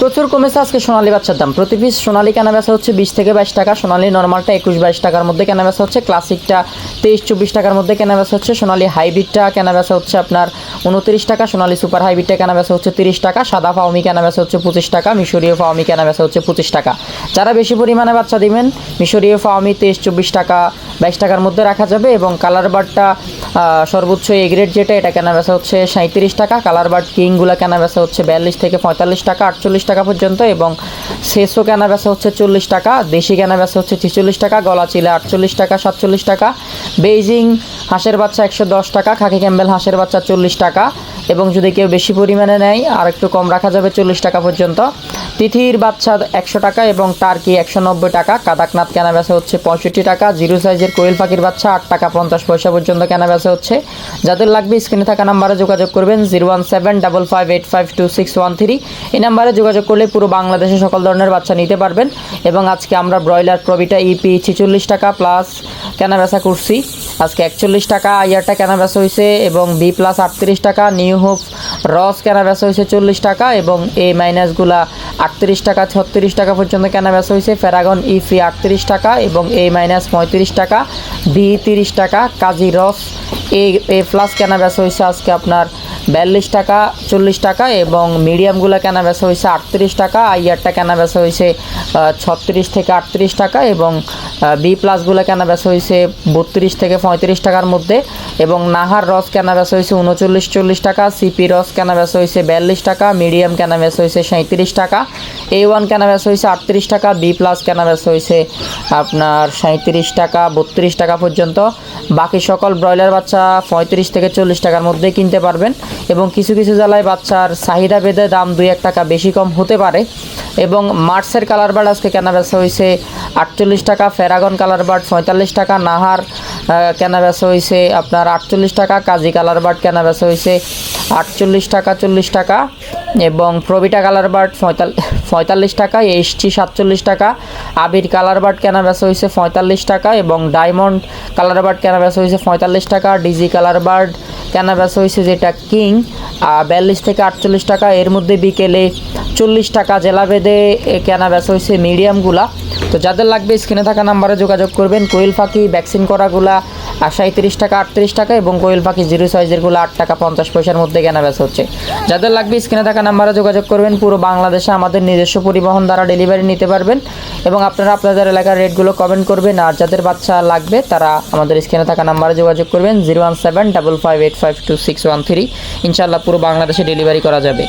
প্রচুর কমেছে আজকে সোনালী বাচ্চার দাম। প্রতি পিস সোনালী কেনা বেচা হচ্ছে বিশ থেকে বাইশ টাকা, সোনালী নর্মালটা একুশ বাইশ টাকার মধ্যে কেনা বেচা হচ্ছে ক্লাসিকটা তেইশ চব্বিশ টাকার মধ্যে কেনা বেচা হচ্ছে, সোনালী হাইব্রিডটা কেনা বেচা হচ্ছে আপনার উনত্রিশ টাকা, সোনালী সুপার হাইব্রিডটা কেনা বেচা হচ্ছে তিরিশ টাকা, সাদা ফাউমি কেনা বেচা হচ্ছে পঁচিশ টাকা, মিশরীয় ফাউমি কেনা বেচা হচ্ছে পঁচিশ টাকা। যারা বেশি পরিমাণে বাচ্চা দিবেন, মিশরীয় ফাউমি তেইশ, চব্বিশ টাকা, বাইশ টাকার মধ্যে রাখা যাবে এবং কালার বারটা সর্বোচ্চ এ গ্রেড যেটা, এটা কেনা বেচা হচ্ছে সাঁত্রিশ টাকা, কালার বার্ড কিংগুলো কেনা বেচা হচ্ছে বিয়াল্লিশ থেকে পঁয়তাল্লিশ টাকা, আটচল্লিশ টাকা পর্যন্ত এবং শেষও কেনা বেচা হচ্ছে চল্লিশ টাকা, দেশি কেনা বেচা হচ্ছে ছেচল্লিশ টাকা, গলা চিলে আটচল্লিশ টাকা, সাতচল্লিশ টাকা, বেইজিং হাঁসের বাচ্চা একশো দশ টাকা, খাকি ক্যাম্বেল হাঁসের বাচ্চা চল্লিশ টাকা এবং যদি কেউ বেশি পরিমাণে নেয় আর একটু কম রাখা যাবে চল্লিশ টাকা পর্যন্ত। তিথির বাচ্চা একশো টাকা এবং টার্কি একশো নব্বই টাকা, কাদাকনাথ কেনা বেচা হচ্ছে পঁয়ষট্টি টাকা, জিরো সাইজের কোয়েল পাখির বাচ্চা আট টাকা পঞ্চাশ পয়সা পর্যন্ত কেনা বেচা হচ্ছে। যাদের লাগবে স্ক্রিনে থাকা নাম্বারে যোগাযোগ করবেন zero one seven double five eight five two six one three. এই নাম্বারে যোগাযোগ করলে পুরো বাংলাদেশে সকল ধরনের বাচ্চা নিতে পারবেন এবং আজকে আমরা ব্রয়লার প্রবিটা ইপি ছেচল্লিশ টাকা প্লাস কেনা বেচা করছি। আজকে একচল্লিশ টাকা আইয়ারটা কেনা বেচা হয়েছে এবং বি প্লাস আটত্রিশ টাকা, নিউ হোপ রস কেনা বেচা হয়েছে চল্লিশ টাকা এবং এই মাইনাসগুলা আটত্রিশ টাকা, ছত্রিশ টাকা পর্যন্ত কেনা বেচা হয়েছে। ই ইফি আটত্রিশ টাকা এবং এ মাইনাস পঁয়ত্রিশ টাকা। বি তিরিশ টাকা, কাজী রস। এ এ প্লাস কেনা বেচা হয়েছে আজকে আপনার বিয়াল্লিশ টাকা, চল্লিশ টাকা এবং মিডিয়ামগুলো কেনা বেচা হয়েছে আটত্রিশ টাকা আইয়ারটা কেনা বেচা হয়েছে ছত্রিশ থেকে আটত্রিশ টাকা এবং বি প্লাসগুলো কেনা বেচা হয়েছে বত্রিশ থেকে পঁয়ত্রিশ টাকার মধ্যে এবং নাহার রস কেনা বেচা হয়েছে উনচল্লিশ, চল্লিশ টাকা সিপি রস কেনা বেচা হয়েছে বিয়াল্লিশ টাকা, মিডিয়াম কেনা বেচা হয়েছে সাঁত্রিশ টাকা এ ওয়ান কেনা বেচা হয়েছে আটত্রিশ টাকা বি প্লাস কেনা বেচা হয়েছে আপনার সাঁত্রিশ টাকা, বত্রিশ টাকা পর্যন্ত। বাকি সকল ব্রয়লার বাচ্চা পঁয়ত্রিশ থেকে চল্লিশ টাকার মধ্যে কিনতে পারবেন। এবং কিছু কিছু জেলায় বাচ্চার চাহিদা বেঁধে দাম দুই এক টাকা বেশি কম হতে পারে। এবং মার্সের কালার বার্ড আজকে কেনা বেচা হয়েছে আটচল্লিশ টাকা, ফেরাগন কালার বার্ড পঁয়তাল্লিশ টাকা, নাহার কেনা বেচা হয়েছে আপনার আটচল্লিশ টাকা, কাজী কালার বার্ড কেনা বেচা হয়েছে আটচল্লিশ টাকা, চল্লিশ টাকা এবং প্রবিটা কালার বার্ড পঁয়তাল্লিশ টাকা এসটি সাতচল্লিশ টাকা, আবির কালার বার্ড কেনা বেচা হয়েছে পঁয়তাল্লিশ টাকা এবং ডায়মন্ড কালার বার্ড কেনা বেচা হয়েছে পঁয়তাল্লিশ টাকা, ডিজি কালার বার্ড কেনা বেচা হয়েছে যেটা কিং বিয়াল্লিশ থেকে আটচল্লিশ টাকা, এর মধ্যে বিকেলে চল্লিশ টাকা জেলা ভেদে এ কেনা বেচা হয়েছে মিডিয়ামগুলা। তো যাদের লাগবে স্ক্রিনে থাকা নাম্বারে যোগাযোগ করবেন, কোয়েল পাখি, ভ্যাকসিন করাগুলা সাঁত্রিশ টাকা, আটত্রিশ টাকা এবং কোয়েল পাখি জিরো সাইজেরগুলো আট টাকা পঞ্চাশ পয়সার মধ্যে কেনা বেচা হচ্ছে। যাদের লাগবে স্ক্রিনে থাকা নাম্বারে যোগাযোগ করবেন, পুরো বাংলাদেশে আমাদের নিজস্ব পরিবহন দ্বারা ডেলিভারি নিতে পারবেন। এবং আপনারা আপনাদের এলাকার রেটগুলো কমেন্ট করবেন, আর যাদের বাচ্চা লাগবে, তারা আমাদের স্ক্রিনে থাকা নাম্বারে যোগাযোগ করবেন zero one seven double five eight five two six one three ইনশাল্লাহ পুরো বাংলাদেশে ডেলিভারি করা যাবে।